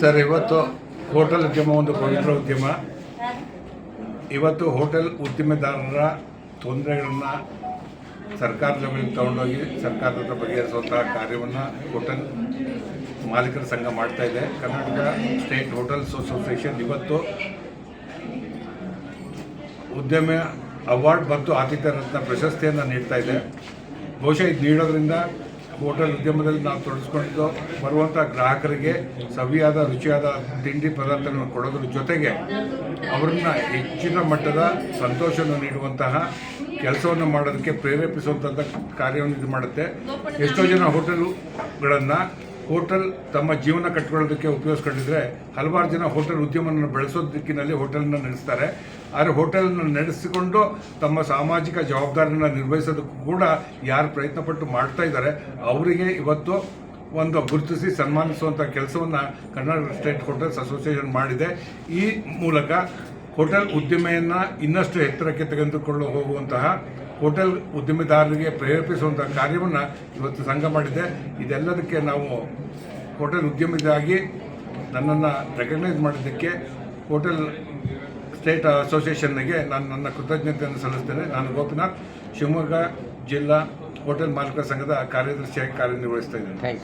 Sir, ಇವತ್ತು hotel ಉದ್ಯಮ ಒಂದು ಪವಿತ್ರ ಉದ್ಯಮ. ಇವತ್ತು ಹೋಟೆಲ್ ಉದ್ಯಮೆದಾರರ ತೊಂದರೆಗಳನ್ನು ಸರ್ಕಾರ ಮೇಲೆ ತಗೊಂಡೋಗಿ ಸರ್ಕಾರದ ಬಗೆಹರಿಸುವಂತಹ ಕಾರ್ಯವನ್ನು ಹೋಟೆಲ್ ಮಾಲೀಕರ ಸಂಘ ಮಾಡ್ತಾ ಇದೆ. ಕರ್ನಾಟಕ ಸ್ಟೇಟ್ ಹೋಟೆಲ್ಸ್ ಅಸೋಸಿಯೇಷನ್ ಇವತ್ತು ಉದ್ಯಮ ಅವಾರ್ಡ್ ಮತ್ತು ಆತಿಥ್ಯ ರತ್ನ ಪ್ರಶಸ್ತಿಯನ್ನು ನೀಡ್ತಾ ಇದೆ. ಬಹುಶಃ ಇದು ನೀಡೋದ್ರಿಂದ ಹೋಟೆಲ್ ಉದ್ಯಮದಲ್ಲಿ ನಾವು ತೊಡಗಿಸ್ಕೊಂಡು ಬರುವಂಥ ಗ್ರಾಹಕರಿಗೆ ಸವಿಯಾದ, ರುಚಿಯಾದ ತಿಂಡಿ ಪದಾರ್ಥಗಳನ್ನು ಕೊಡೋದ್ರ ಜೊತೆಗೆ ಅವ್ರನ್ನ ಹೆಚ್ಚಿನ ಮಟ್ಟದ ಸಂತೋಷವನ್ನು ನೀಡುವಂತಹ ಕೆಲಸವನ್ನು ಮಾಡೋದಕ್ಕೆ ಪ್ರೇರೇಪಿಸುವಂಥ ಕಾರ್ಯವನ್ನು ಇದು ಮಾಡುತ್ತೆ. ಎಷ್ಟೋ ಜನ ಹೋಟೆಲುಗಳನ್ನು ಹೋಟೆಲ್ ತಮ್ಮ ಜೀವನ ಕಟ್ಕೊಳ್ಳೋದಕ್ಕೆ ಉಪಯೋಗಿಸ್ಕೊಂಡಿದ್ರೆ ಹಲವಾರು ಜನ ಹೋಟೆಲ್ ಉದ್ಯಮವನ್ನು ಬೆಳೆಸೋ ದಿಕ್ಕಿನಲ್ಲಿ ಹೋಟೆಲ್ನ ನಡೆಸ್ತಾರೆ. ಆದರೆ ಹೋಟೆಲ್ನ ನಡೆಸಿಕೊಂಡು ತಮ್ಮ ಸಾಮಾಜಿಕ ಜವಾಬ್ದಾರಿಯನ್ನು ನಿರ್ವಹಿಸೋದಕ್ಕೂ ಕೂಡ ಯಾರು ಪ್ರಯತ್ನಪಟ್ಟು ಮಾಡ್ತಾ ಇದ್ದಾರೆ, ಅವರಿಗೆ ಇವತ್ತು ಒಂದು ಗುರುತಿಸಿ ಸನ್ಮಾನಿಸುವಂಥ ಕೆಲಸವನ್ನು ಕರ್ನಾಟಕ ಸ್ಟೇಟ್ ಹೋಟೆಲ್ಸ್ ಅಸೋಸಿಯೇಷನ್ ಮಾಡಿದೆ. ಈ ಮೂಲಕ ಹೋಟೆಲ್ ಉದ್ದಿಮೆಯನ್ನು ಇನ್ನಷ್ಟು ಎತ್ತರಕ್ಕೆ ತೆಗೆದುಕೊಂಡು ಹೋಗುವಂತಹ ಹೋಟೆಲ್ ಉದ್ಯಮಿದಾರರಿಗೆ ಪ್ರೇರೇಪಿಸುವಂಥ ಕಾರ್ಯವನ್ನು ಇವತ್ತು ಸಂಘ ಮಾಡಿದೆ. ಇದೆಲ್ಲದಕ್ಕೆ ನಾವು ಹೋಟೆಲ್ ಉದ್ಯಮಿದಾಗಿ ನನ್ನನ್ನು ರೆಕಗ್ನೈಸ್ ಮಾಡಿದ್ದಕ್ಕೆ ಹೋಟೆಲ್ ಸ್ಟೇಟ್ ಅಸೋಸಿಯೇಷನ್ನಿಗೆ ನಾನು ನನ್ನ ಕೃತಜ್ಞತೆಯನ್ನು ಸಲ್ಲಿಸ್ತೇನೆ. ನಾನು ಗೋಪಿನಾಥ್ ಶಿವಮೊಗ್ಗ ಜಿಲ್ಲಾ ಹೋಟೆಲ್ ಮಾಲೀಕರ ಸಂಘದ ಕಾರ್ಯದರ್ಶಿಯಾಗಿ ಕಾರ್ಯನಿರ್ವಹಿಸ್ತಾ ಇದ್ದೇನೆ.